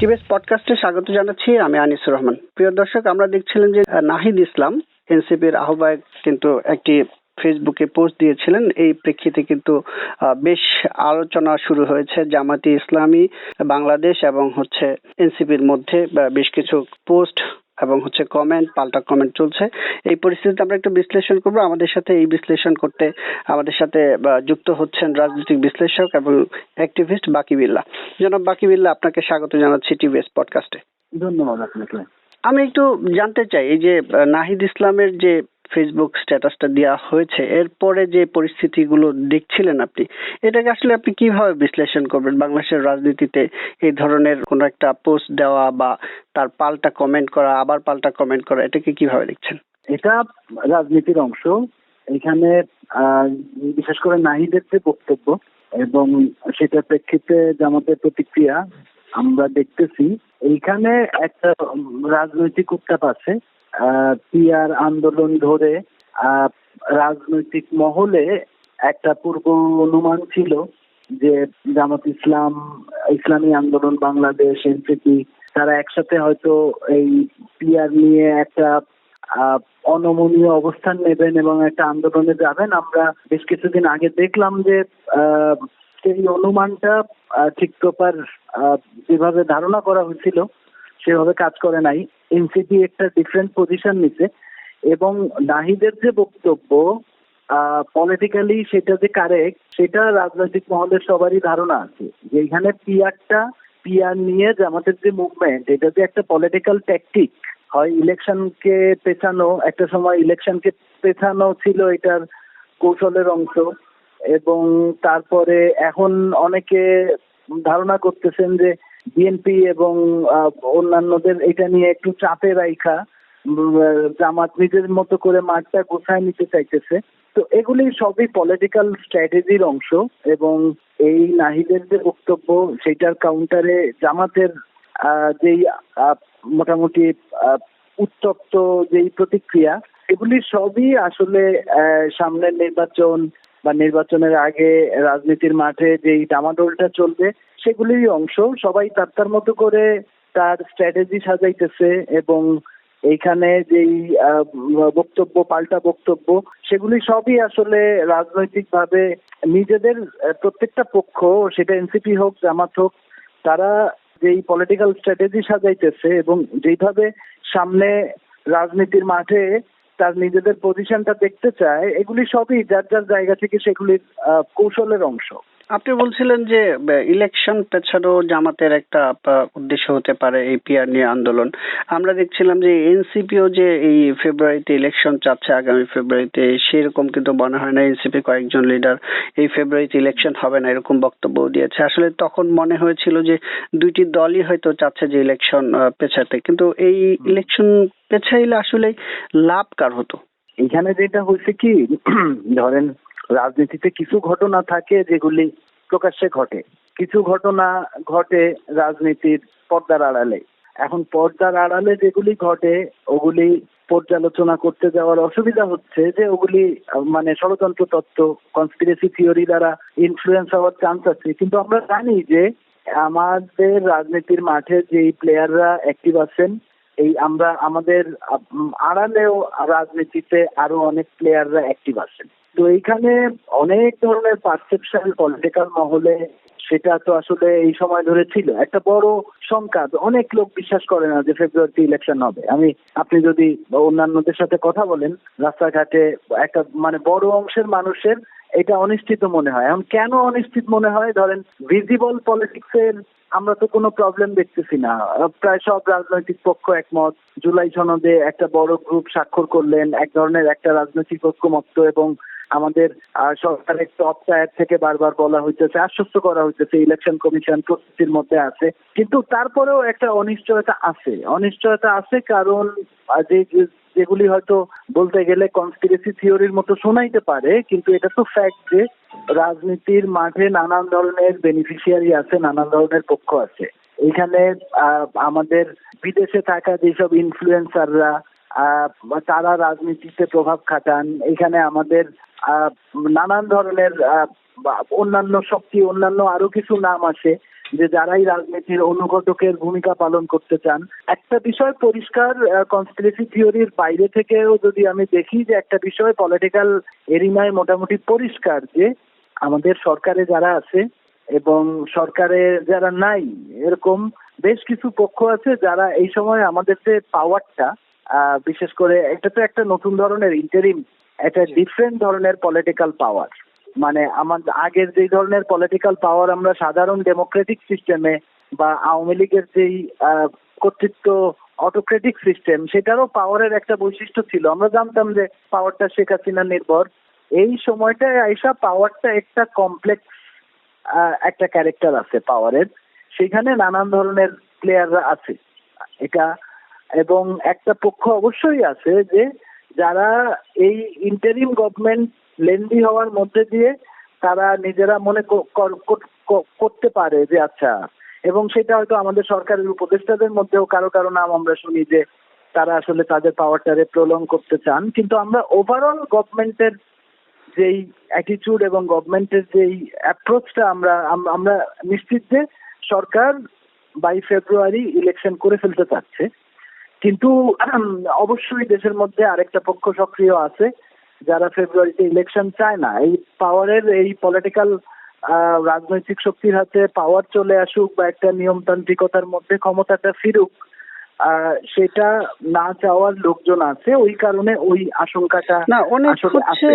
TVS পডকাস্টে স্বাগত জানাচ্ছি, আমি আনিসুর রহমান। প্রিয় দর্শক, আমরা দেখছিলেন যে নাহিদ ইসলাম, এনসিপির আহ্বায়ক, কিন্তু একটি ফেসবুকে পোস্ট দিয়েছিলেন। এই প্রেক্ষিতে কিন্তু বেশ আলোচনা শুরু হয়েছে। জামাতি ইসলামী, বাংলাদেশ এবং হচ্ছে এনসিপির মধ্যে বেশ কিছু পোস্ট এবং হচ্ছে কমেন্ট পাল্টা কমেন্ট চলছে। এই পরিস্থিতিতে আমরা একটু বিশ্লেষণ করব। আমাদের সাথে এই বিশ্লেষণ করতে আমাদের সাথে যুক্ত হচ্ছেন রাজনৈতিক বিশ্লেষক এবং অ্যাক্টিভিস্ট বাকি বিল্লা। জনাব বাকি বিল্লা আপনাকে স্বাগত জানাচ্ছি টিভিএস পডকাস্টে ধন্যবাদ আপনাকে। আমি একটু জানতে চাই এই যে নাহিদ ইসলামের যে ফেসবুক স্ট্যাটাসটা দেওয়া হয়েছে। এরপরে যে পরিস্থিতিগুলো দেখছিলেন আপনি, এটাকে আসলে আপনি কীভাবে বিশ্লেষণ করবেন? বাংলাদেশের রাজনীতিতে এই ধরনের কোনো একটা পোস্ট দেওয়া বা তার পাল্টা কমেন্ট করা, আবার পাল্টা কমেন্ট করা, এটাকে কীভাবে দেখছেন? এটা রাজনীতির অংশ। এখানে বিশেষ করে নাহিদের যে বক্তব্য এবং সেটার প্রেক্ষিতে জামাতের প্রতিক্রিয়া আমরা দেখতেছি, এইখানে একটা রাজনৈতিক উত্তাপ আছে। পিয়ার আন্দোলন ধরে রাজনৈতিক মহলে একটা পূর্ব অনুমান ছিল যে জামাত ইসলাম, ইসলামী আন্দোলন, বাংলাদেশ, এনসিপি, তারা একসাথে হয়তো এই পিয়ার নিয়ে একটা অনমনীয় অবস্থান নেবেন এবং একটা আন্দোলনে যাবেন। আমরা বেশ কিছুদিন আগে দেখলাম যে সেই অনুমানটা ঠিক প্রপার যেভাবে ধারণা করা হয়েছিল সেভাবে কাজ করে নাই। এনসিপি একটা ডিফারেন্ট পজিশন নিছে এবং নাহিদের যে বক্তব্য পলিটিক্যালি সেটা যে কারেক্ট সেটা রাজনৈতিক মহলের সবারই ধারণা আছে। যে এখানে পিয়ারটা পিয়ার নিয়ে আমাদের যে মুভমেন্ট এটা যে একটা পলিটিক্যাল ট্যাকটিক হয় ইলেকশনকে পেছানো, একটা সময় ইলেকশনকে পেছানো ছিল এটার কৌশলের অংশ এবং তারপরে এখন অনেকে ধারণা করতেছেন যে বিএনপি এবং অন্যান্যদের এটা নিয়ে একটু চাপে রাইখা জামাত নিজের মতো করে মাঠটা গোছায় নিতে চাইতেছে। তো এগুলি সবই পলিটিক্যাল স্ট্র্যাটেজির অংশ এবং এই নাহিদের যে বক্তব্য সেটার কাউন্টারে জামাতের যেই মোটামুটি উত্তপ্ত যেই প্রতিক্রিয়া, এগুলি সবই আসলে সামনের নির্বাচন বা নির্বাচনের আগে রাজনীতির মাঠে যেই ডামাডোলটা চলবে, সেগুলিরই অংশ। সবাই তার তার মতো করে তার স্ট্র্যাটেজি সাজাইতেছে এবং এইখানে যেই বক্তব্য, পাল্টা বক্তব্য, সেগুলি সবই আসলে রাজনৈতিকভাবে নিজেদের প্রত্যেকটা পক্ষ, সেটা এনসিপি হোক, জামাত হোক, তারা যেই পলিটিক্যাল স্ট্র্যাটেজি সাজাইতেছে এবং যেইভাবে সামনে রাজনীতির মাঠে তার নিজেদের পজিশনটা দেখতে চায় এগুলি সবই যার যার জায়গা থেকে সেগুলির কৌশলের অংশ। আপনি বলছিলেন যে ইলেকশন পেছানো জামাতের একটা উদ্দেশ্য হতে পারে এই পিয়ার নিয়ে আন্দোলন। আমরা দেখছিলাম যে, এনসিপিও যে এই ফেব্রুয়ারিতে ইলেকশন চাচ্ছে, আগামী ফেব্রুয়ারিতে, সেরকম কিন্তু মনে হয় না এনসিপি কয়েকজন লিডার এই ফেব্রুয়ারিতে ইলেকশন হবে না, এরকম বক্তব্য দিয়েছে। আসলে তখন মনে হয়েছিল যে, দুইটি দলই হয়তো চাচ্ছে যে ইলেকশন পেছাতে। কিন্তু এই ইলেকশন পেছাইলে আসলে লাভ কার হতো? এখানে যেটা হয়েছে কি, ধরেন রাজনীতিতে কিছু ঘটনা থাকে যেগুলি প্রকাশ্যে ঘটে। কিছু ঘটনা ঘটে রাজনীতির পর্দার আড়ালে। এখন পর্দার আড়ালে যেগুলি ঘটে, ওগুলি পর্যালোচনা করতে যাওয়ার অসুবিধা হচ্ছে যে ওগুলি মানে ষড়যন্ত্র তত্ত্ব কনস্পিরেসি থিওরি দ্বারা ইনফ্লুয়েন্স হওয়ার চান্স আছে। কিন্তু আমরা জানি যে আমাদের রাজনীতির মাঠে যেই প্লেয়াররা অ্যাক্টিভ আছেন, এই আমরা, আমাদের আড়ালেও রাজনীতিতে আরও অনেক প্লেয়াররা অ্যাক্টিভ আছেন। তো এইখানে অনেক ধরনের পারসেপশন পলিটিক্যাল মহলে সেটা তো আসলে এই সময় ধরে ছিল। একটা বড় সংখ্যা অনেক লোক বিশ্বাস করে না যে ফেব্রুয়ারিতে ইলেকশন হবে। আমি, আপনি যদি অন্যান্যদের সাথে কথা বলেন, রাস্তাঘাটে একটা মানে বড় অংশের মানুষের এটা অনিশ্চিত মনে হয়। এখন কেন অনিশ্চিত মনে হয়? ধরেন ভিজিবল পলিটিক্স এর আমরা তো কোনো প্রবলেম দেখতেছি না। প্রায় সব রাজনৈতিক পক্ষ একমত। জুলাই সনদে একটা বড় গ্রুপ স্বাক্ষর করলেন, এক ধরনের একটা রাজনৈতিক ঐক্যমত্য এবং আমাদের সরকারের টপ টায়ার থেকে বারবার বলা হইতেছে, আশ্বস্ত করা হইতেছে ইলেকশন কমিশন প্রস্তুতির মধ্যে আছে। কিন্তু তারপরেও একটা অনিশ্চয়তা আছে। অনিশ্চয়তা আছে কারণ যে যেগুলি হয়তো বলতে গেলে কনস্পিরেসি থিওরির মতো শোনাইতে পারে, কিন্তু এটা তো ফ্যাক্ট যে রাজনীতির মাঠে নানান ধরনের বেনিফিশিয়ারি আছে, নানান ধরনের পক্ষ আছে। এখানে আমাদের বিদেশে থাকা যেসব ইনফ্লুয়েন্সাররা তারা রাজনীতিতে প্রভাব খাটান। এখানে আমাদের নানান ধরনের অন্যান্য শক্তি, অন্যান্য আরও কিছু নাম আছে যে যারাই রাজনীতির অনুঘটকের ভূমিকা পালন করতে চান। একটা বিষয় পরিষ্কার কনস্পিরেসি থিওরির বাইরে থেকেও যদি আমি দেখি যে একটা বিষয় পলিটিক্যাল এরিনায় মোটামুটি পরিষ্কার যে আমাদের সরকারে যারা আছে এবং সরকারে যারা নাই, এরকম বেশ কিছু পক্ষ আছে যারা এই সময় আমাদের যে পাওয়ারটা বিশেষ করে এটা তো একটা নতুন ধরনের ইন্টারিম একটা ডিফারেন্ট ধরনের পলিটিক্যাল পাওয়ার মানে আমার আগের যেই ধরনের পলিটিক্যাল পাওয়ার আমরা সাধারণ ডেমোক্রেটিক সিস্টেমে বা আওয়ামী লীগের যেই কর্তৃত্ব অটোক্রেটিক সিস্টেম সেটারও পাওয়ারের একটা বৈশিষ্ট্য ছিল। আমরা জানতাম যে পাওয়ারটা শেখ হাসিনা নির্ভর। এই সময়টায় আইসা পাওয়ারটা একটা কমপ্লেক্স একটা ক্যারেক্টার আছে পাওয়ারের সেখানে নানান ধরনের প্লেয়াররা আছে। এটা এবং একটা পক্ষ অবশ্যই আছে যে যারা এই ইন্টারিম গভর্নমেন্ট লেন্দি হওয়ার মধ্যে দিয়ে তারা নিজেরা মনে করতে পারে যে আচ্ছা এবং সেটা হয়তো আমাদের সরকারের উপদেষ্টাদের মধ্যেও কারও কারও নাম আমরা শুনি যে তারা আসলে তাদের পাওয়ারটারে প্রলং করতে চান। কিন্তু আমরা ওভারঅল গভর্নমেন্টের যেই অ্যাটিটিউড এবং গভর্নমেন্টের যেই অ্যাপ্রোচটা আমরা আমরা নিশ্চিত যে সরকার বাই ফেব্রুয়ারি ইলেকশন করে ফেলতে চাচ্ছে। কিন্তু অবশ্যই দেশের মধ্যে আরেকটা পক্ষ সক্রিয় আছে, যারা ফেব্রুয়ারিতে ইলেকশন চায় না। এই পাওয়ারের এই পলিটিক্যাল রাজনৈতিক শক্তির হাতে পাওয়ার চলে আসুক বা একটা নিয়মতান্ত্রিকতার মধ্যে ক্ষমতাটা ফিরুক সেটা না চাওয়ার লোকজন আছে ওই কারণে ওই আশঙ্কাটা না অনেক হচ্ছে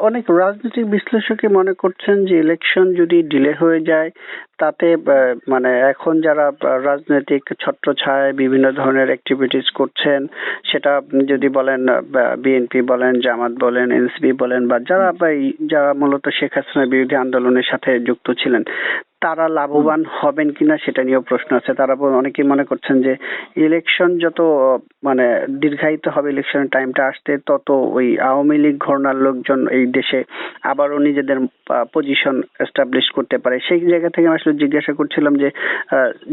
অনেক রাজনৈতিক বিশ্লেষকই মনে করছেন যে ইলেকশন যদি ডিলে হয়ে যায় তাতে মানে এখন যারা রাজনৈতিক ছত্রছায়ায় বিভিন্ন ধরনের অ্যাক্টিভিটিস করছেন সেটা যদি বলেন বিএনপি বলেন জামাত বলেন এনসিপি বলেন বা যারা যারা মূলত শেখ হাসিনার বিরোধী আন্দোলনের সাথে যুক্ত ছিলেন তারা লাভবান হবেন কিনা সেটা নিয়েও প্রশ্ন আছে। তারা অনেকেই মনে করছেন যে ইলেকশন যত মানে দীর্ঘায়িত হবে ইলেকশনের টাইমটা আসতে তত ওই আওয়ামী লীগ ঘরনার লোকজন এই দেশে আবারও নিজেদের পজিশন এস্টাবলিশ করতে পারে। সেই জায়গা থেকে আমি আসলে জিজ্ঞাসা করছিলাম যে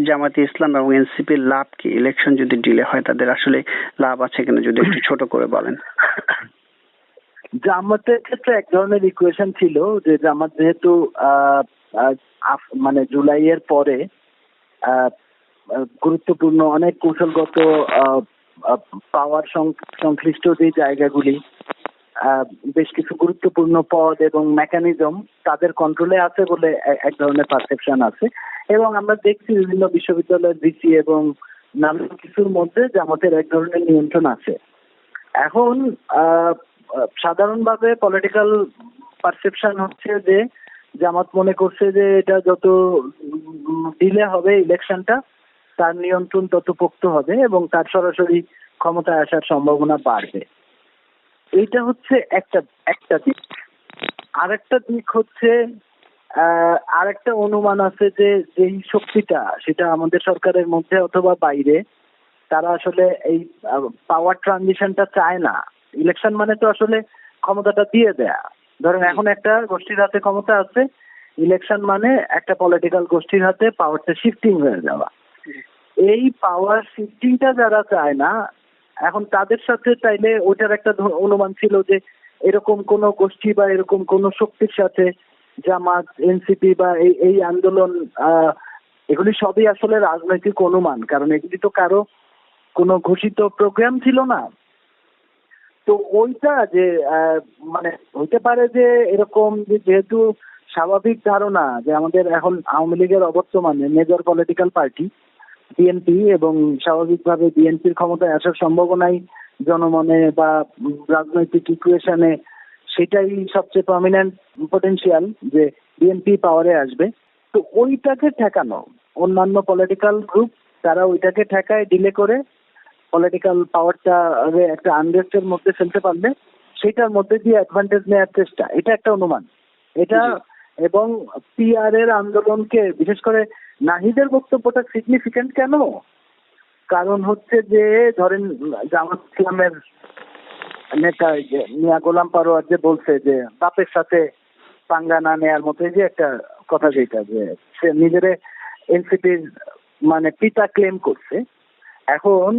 জামাতে ইসলাম এবং এনসিপির লাভ কি? ইলেকশন যদি ডিলে হয় তাদের আসলে লাভ আছে কিনা যদি একটু ছোট করে বলেন। জামাতের ক্ষেত্রে এক ধরনের ইকুয়েশন ছিল যে জামাত যেহেতু মানে জুলাইয়ের পরে গুরুত্বপূর্ণ অনেক কৌশলগত পাওয়ার সংশ্লিষ্ট যে জায়গাগুলি বেশ কিছু গুরুত্বপূর্ণ পদ এবং মেকানিজম তাদের কন্ট্রোলে আছে বলে এক ধরনের পারসেপশন আছে। এবং আমরা দেখছি বিভিন্ন বিশ্ববিদ্যালয়ের ভিসি এবং নানান কিছুর মধ্যে জামাতের এক ধরনের নিয়ন্ত্রণ আছে। এখন সাধারণভাবে পলিটিক্যাল পারসেপশন হচ্ছে যে জামাত মনে করছে যে এটা যত ডিলে হবে ইলেকশনটা তার নিয়ন্ত্রণ তত পোক্ত হবে এবং তার সরাসরি ক্ষমতায় আসার সম্ভাবনা বাড়বে। এইটা হচ্ছে একটা একটা দিক। আরেকটা দিক হচ্ছে আরেকটা অনুমান আছে যে যেই শক্তিটা, সেটা আমাদের সরকারের মধ্যে অথবা বাইরে, তারা আসলে এই পাওয়ার ট্রানজিশনটা চায় না। ইলেকশন মানে তো আসলে ক্ষমতাটা দিয়ে দেয়া। ধরেন এখন একটা গোষ্ঠীর হাতে ক্ষমতা আছে ইলেকশন মানে একটা পলিটিক্যাল গোষ্ঠীর হাতে পাওয়ারটা শিফটিং হয়ে যাওয়া। এই পাওয়ার শিফটিংটা যারা চায় না এখন তাদের সাথে চাইলে ওইটার একটা অনুমান ছিল যে এরকম কোন গোষ্ঠী বা এরকম কোন শক্তির সাথে জামাত এনসিপি বা এই এই আন্দোলন আহ, এগুলি সবই আসলে রাজনৈতিক অনুমান কারণ এগুলি তো কারও কোনো ঘোষিত প্রোগ্রাম ছিল না। তো ওইটা যে মানে হইতে পারে যে এরকম যে যেহেতু স্বাভাবিক ধারণা যে আমাদের এখন আওয়ামী লীগের অবর্তমানে মেজর পলিটিক্যাল পার্টি বিএনপি এবং স্বাভাবিকভাবে বিএনপির ক্ষমতায় আসার সম্ভাবনাই জনমনে বা রাজনৈতিক ইকুয়েশনে সেটাই সবচেয়ে প্রমিনেন্ট পটেনশিয়াল যে বিএনপি পাওয়ারে আসবে। তো ওইটাকে ঠেকানো, অন্যান্য পলিটিক্যাল গ্রুপ তারা ওইটাকে ঠেকায় ডিলে করে পলিটিক্যাল পাওয়ারটা একটা আনরেস্টের মধ্যে ফেলতে পারলে সেটার মধ্যে দিয়ে অ্যাডভান্টেজ নেওয়ার চেষ্টা। এটা একটা অনুমান। এটা এবং পিআর এর আন্দোলনকে বিশেষ করে নাহিদের বক্তব্যটা সিগনিফিকেন্ট কেন? কারণ হচ্ছে যে ধরেন জামাত ইসলামের নেতা মিয়া গোলাম পারোয়ার যে বলছে যে বাপের সাথে পাঙ্গা না নেয়ার মতো যে একটা কথা যেটা যে সে নিজেরে এনসিপির মানে পিতা ক্লেম করছে। এখন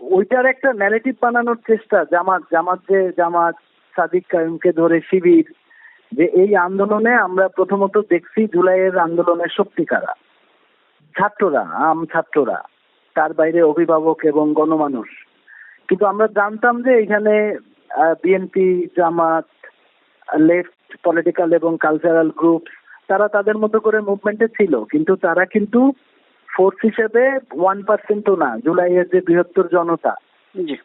ওইটার একটা ন্যারেটিভ বানানোর চেষ্টা, জামাত জামাত যে, জামাত সাদিক কায়ুমকে ধরে শিবির, যে এই আন্দোলনে আমরা প্রথমত দেখছি জুলাইয়ের আন্দোলনের শক্তি কারা ছাত্ররা, আম ছাত্ররা, তার বাইরে অভিভাবক এবং গণমানুষ। কিন্তু আমরা জানতাম যে এখানে বিএনপি জামাত লেফট পলিটিক্যাল এবং কালচারাল গ্রুপ তারা তাদের মতো করে মুভমেন্টে ছিল, কিন্তু তারা কিন্তু ফোর্স হিসেবে ওয়ান পার্সেন্টও না জুলাইয়ের যে বৃহত্তর জনতা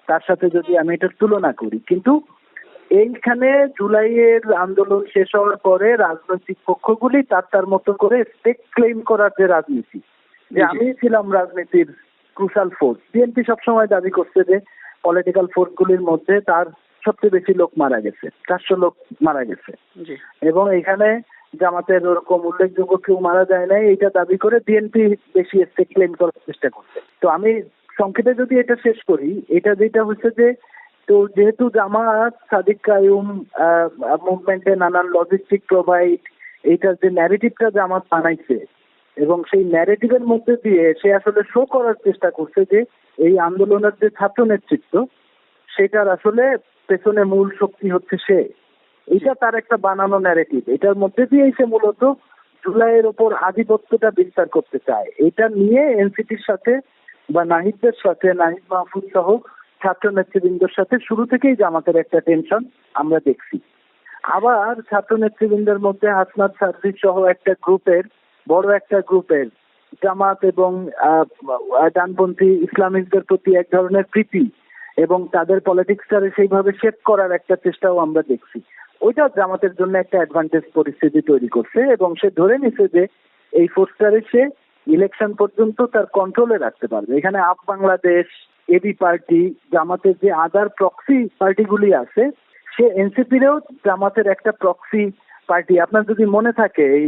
তার সাথে যদি আমি এটার তুলনা করি কিন্তু এইখানে জুলাইয়ের আন্দোলন শেষ হওয়ার পরে রাজনৈতিক পক্ষগুলি তার তার মতো করে স্টেক ক্লেম করার যে রাজনীতি যে। আমি ছিলাম রাজনীতির ক্রুশাল ফোর্স বিএনপি সবসময় দাবি করছে যে পলিটিক্যাল ফোর্সগুলির মধ্যে তার সবচেয়ে বেশি লোক মারা গেছে চারশো লোক মারা গেছে। এবং এখানে জামাতের ওরকম উল্লেখযোগ্য কেউ মারা যায় নাই এটা দাবি করে বিএনপি বেশি স্টেক ক্লেম করার চেষ্টা করছে। তো আমি সংক্ষেপে যদি এটা শেষ করি, এটা যেটা হচ্ছে যে, তো যেহেতু জামাত, সাদিক কায়ুম মুভমেন্টে নানান লজিস্টিক প্রোভাইড এইটার যে ন্যারেটিভটা জামাত বানাইছে, এবং সেই ন্যারেটিভের মধ্যে দিয়ে সে আসলে শো করার চেষ্টা করছে যে, এই আন্দোলনের যে ছাত্র নেতৃত্ব সেটার আসলে পেছনে মূল শক্তি হচ্ছে সে। এটা তার একটা বানানো ন্যারেটিভ এটার মধ্যে দিয়েই সে মূলত জুলাইয়ের ওপর আধিপত্যটা বিস্তার করতে চায়। এটা নিয়ে এনসিটির সাথে বা নাহিদদের সাথে, নাহিদ মাহফুজ সহ ছাত্র নেতৃবৃন্দের সাথে শুরু থেকেই জামাতের একটা টেনশন আমরা দেখছি। আবার ছাত্র নেতৃবৃন্দের মধ্যে হাসনাত সার্ভিস সহ একটা গ্রুপের, বড় একটা গ্রুপের জামাত এবং ডানপন্থী ইসলামিকদের প্রতি এক ধরনের প্রীতি এবং তাদের পলিটিক্সটারে সেইভাবে শেপ করার একটা চেষ্টাও আমরা দেখছি। ওইটা জামাতের জন্য একটা অ্যাডভান্টেজ পরিস্থিতি তৈরি করছে এবং সে ধরে নিছে যে এই ফোর্সটারে সে ইলেকশন পর্যন্ত তার কন্ট্রোলে রাখতে পারবে। এখানে আপ বাংলাদেশ এবি পার্টি জামাতের যে আদার প্রক্সি পার্টিগুলি আছে সে এনসিপিরেও জামাতের একটা প্রক্সি পার্টি আপনার যদি মনে থাকে এই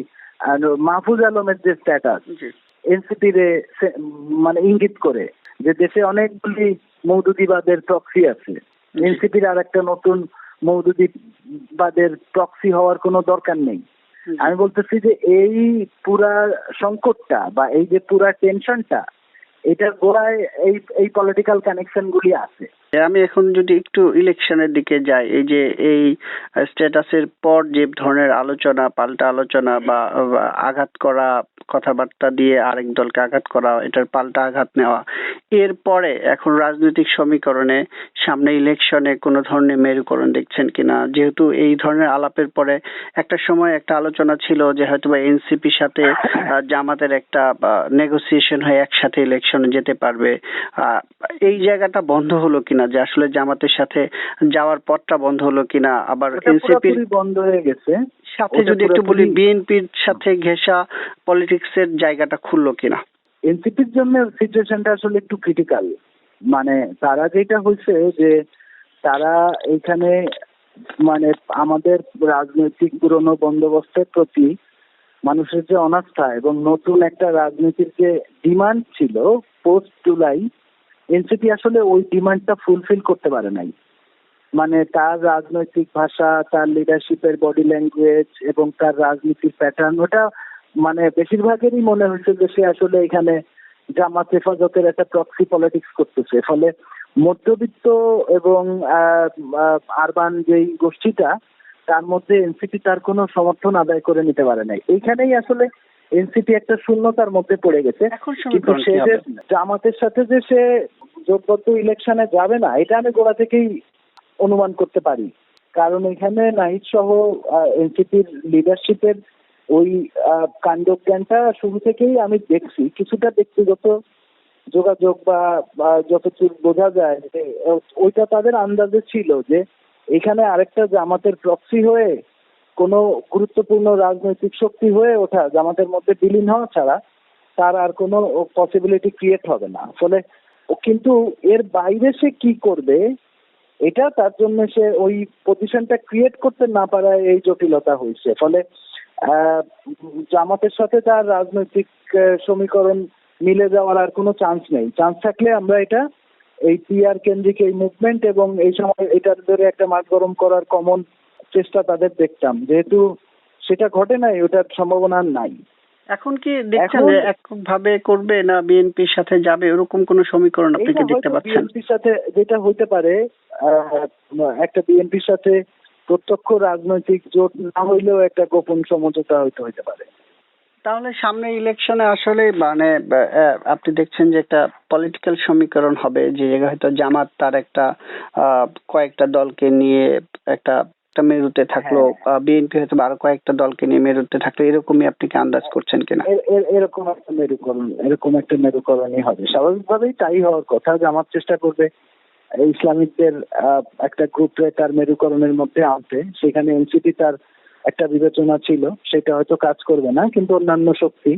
মাহফুজ আলমের যে স্ট্যাটাস এনসিপি রে মানে ইঙ্গিত করে যে দেশে অনেকগুলি মৌদুদিবাদের প্রক্সি আছে। এনসিপির আর একটা নতুন মৌদুদিবাদের প্রক্সি হওয়ার কোনো দরকার নেই। আমি বলতেছি যে এই পুরা সংকটটা বা এই যে পুরা টেনশনটা এটার গোড়ায় এই এই পলিটিক্যাল কানেকশন গুলি আছে। আমি এখন যদি একটু ইলেকশনের দিকে যাই এই যে এই স্ট্যাটাসের পর যে ধরনের আলোচনা পাল্টা আলোচনা বা আঘাত করা কথাবার্তা দিয়ে আরেক দলকে আঘাত করা এটার পাল্টা আঘাত নেওয়া। এরপরে এখন রাজনৈতিক সমীকরণে সামনে ইলেকশনে কোনো ধরনের মেরুকরণ দেখছেন কিনা? যেহেতু এই ধরনের আলাপের পরে একটা সময় একটা আলোচনা ছিল যে হয়তো বা এনসিপির সাথে জামাতের একটা নেগোসিয়েশন হয়ে একসাথে ইলেকশনে যেতে পারবে। আহ, এই জায়গাটা বন্ধ হলো কিনা? যে আসলে জামাতের সাথে যাওয়ার পথটা বন্ধ হলো কিনা? আবার এনসিপি বন্ধ হয়ে গেছে। সাথে যদি একটু বলি বিএনপির সাথে ঘেঁষা পলিটিক্স এর জায়গাটা খুললো কিনা? এনসিপির জন্য সিচুয়েশনটা আসলে একটু ক্রিটিক্যাল মানে তারা যেটা হয়েছে যে তারা এইখানে মানে আমাদের রাজনৈতিক পুরনো বন্দোবস্তের প্রতি মানুষের যে অনাস্থা এবং নতুন একটা রাজনীতির যে ডিমান্ড ছিল পোস্ট জুলাই এনসিপি আসলে ওই ডিমান্ডটা ফুলফিল করতে পারে নাই। মানে তার রাজনৈতিক ভাষা তার লিডারশিপের বডি ল্যাঙ্গুয়েজ এবং তার রাজনীতির প্যাটার্ন ওটা মানে বেশিরভাগেরই মনে হচ্ছে যে সে আসলে এখানে জামাত হেফাজতের একটা প্রক্সি পলিটিক্স করতেছে। ফলে মধ্যবিত্ত এবং আরবান যেই গোষ্ঠীটা তার মধ্যে এনসিপি তার কোনো সমর্থন আদায় করে নিতে পারে নাই। এইখানেই আসলে এনসিপি একটা শূন্যতার মধ্যে পড়ে গেছে। কিন্তু সে যে জামাতের সাথে যে সে জোটবদ্ধ ইলেকশনে যাবে না এটা আমি গোড়া থেকেই অনুমান করতে পারি। কারণ এখানে নাহিদ সহ এনসিপির লিডারশিপের ওই কাণ্ডজ্ঞানটা শুরু থেকেই আমি দেখছি। কিছুটা ব্যক্তিগত যোগাযোগ বা যতটুকু বোঝা যায় যে, ওইটা তাদের আন্দাজে ছিল যে, এখানে আরেকটা জামাতের প্রক্সি হয়ে, কোনো গুরুত্বপূর্ণ রাজনৈতিক শক্তি হয়ে ওঠা, জামাতের মধ্যে বিলীন হওয়া ছাড়া তার আর কোনো পসিবিলিটি ক্রিয়েট হবে না। ফলে কিন্তু এর বাইরে সে কি করবে? এটা তার জন্য সে ওই পজিশনটা ক্রিয়েট করতে না পারায় এই জটিলতা হয়েছে। ফলে জামাতের সাথে তার রাজনৈতিক সমীকরণ মিলে যাওয়ার আর কোনো চান্স নেই। চান্স থাকলে আমরা এটা, এই পিআর কেন্দ্রিক এই মুভমেন্ট এবং এই সময় এটার ধরে একটা মাঠ গরম করার কমন চেষ্টা তাদের দেখতাম। যেহেতু সেটা ঘটে নাই, ওটার সম্ভাবনা নাই। এখন কি দেখছেন যে একভাবে করবে না বিএনপির সাথে যাবে? এরকম কোন সমীকরণ আপনি কি দেখতে পাচ্ছেন? বিএনপির সাথে যেটা হইতে পারে একটা বিএনপির সাথে প্রত্যক্ষ রাজনৈতিক জোট না হইলেও একটা গোপন সমঝোতা হইতে হইতে পারে। তাহলে সামনে ইলেকশনে আসলে মানে আপনি দেখছেন যে একটা পলিটিক্যাল সমীকরণ হবে। যে জায়গায় হয়তো জামাত তার একটা আহ, কয়েকটা দলকে নিয়ে একটা একটা মেরুতে থাকল হ্যাঁ। বিএনপি হয়তো আরও কয়েকটা দলকে নিয়ে মেরুতে থাকল এরকমই আপনি কি আন্দাজ করছেন কিনা? এরকম একটা মেরুকরণ এরকম একটা মেরুকরণই হবে। স্বাভাবিকভাবেই তাই হওয়ার কথা জামাত চেষ্টা করবে ইসলামিকদের একটা গ্রুপে তার মেরুকরণের মধ্যে আনতে। সেখানে এনসিপি তার একটা বিবেচনা ছিল সেটা হয়তো কাজ করবে না কিন্তু অন্যান্য শক্তি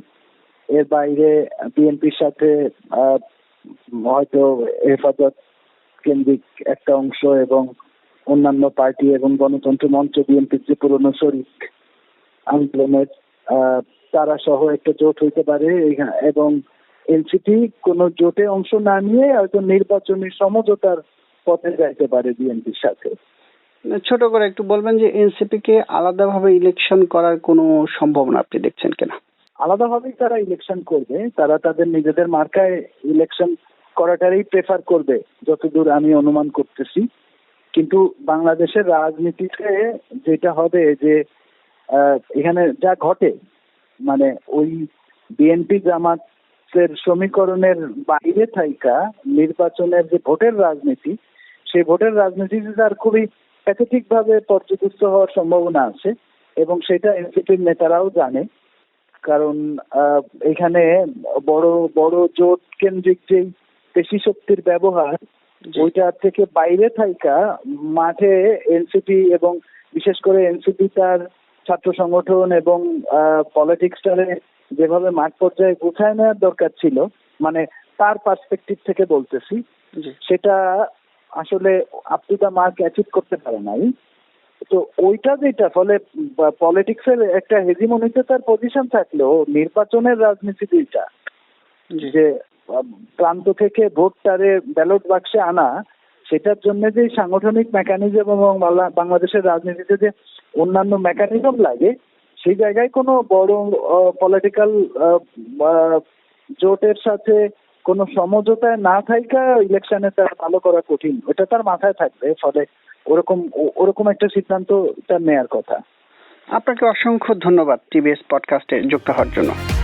এর বাইরে বিএনপির সাথে হয়তো হেফাজত কেন্দ্রিক একটা অংশ এবং অন্যান্য পার্টি এবং গণতন্ত্র মঞ্চ বিএনপির যে পুরনো শরিক আন্দোলনের তারা সহ একটা জোট হইতে পারে এবং এনসিপি কোন জোটে অংশ না নিয়ে হয়তো নির্বাচনী সমঝোতার পথে যাইতে পারে বিএনপির সাথে। ছোট করে একটু বলবেন যে এনসিপি কে আলাদাভাবে ইলেকশন করার কোনো সম্ভাবনা আপনি দেখছেন কিনা? আলাদাভাবেই তারা ইলেকশন করবে তারা তাদের নিজেদের মার্কায় ইলেকশন করাটারই প্রেফার করবে। যতদূর আমি অনুমান করতেছি কিন্তু বাংলাদেশের রাজনীতিতে যেটা হবে যে এখানে যা ঘটে মানে ওই বিএনপি জামাতের সমীকরণের বাইরে থাইকা নির্বাচনের যে ভোটের রাজনীতি, সেই ভোটের রাজনীতিতে তার খুবই প্যাথেটিক ভাবে পর্যদস্ত হওয়ার সম্ভাবনা আছে এবং সেটা এনসিপির নেতারাও জানে। কারণ এখানে বড় বড় জোট কেন্দ্রিক যেই পেশি শক্তির ব্যবহার ওইটা থেকে বাইরে থাইকা মাঠে এনসিপি এবং বিশেষ করে এনসিপি তার ছাত্র সংগঠন এবং পলিটিক্সটারে যেভাবে মাঠ পর্যায়ে গোছায় নেওয়ার দরকার ছিল মানে তার পার্সপেক্টিভ থেকে বলতেছি সেটা আসলে up to the mark achieve করতে পারে নাই। তো ওইটা যেটা ফলে পলিটিক্সের একটা হেজিমনিতে তার পজিশন থাকলেও নির্বাচনের রাজনীতি যেটা যে প্রান্ত থেকে ভোটটারে ব্যালট বাক্সে আনা, সেটার জন্য যে সাংগঠনিক মেকানিজম এবং বাংলা- বাংলাদেশের রাজনীতিতে যে অন্যান্য মেকানিজম লাগে, সেই জায়গায় কোনো বড় পলিটিক্যাল জোটের সাথে কোনো সমঝোতায় না থাকা ইলেকশনে তার ভালো করা কঠিন। ওটা তার মাথায় থাকবে, ফলে ওরকম ওরকম একটা সিদ্ধান্ত তার নেয়ার কথা। আপনাকে অসংখ্য ধন্যবাদ টিভিএস পডকাস্টে যুক্ত হওয়ার জন্য।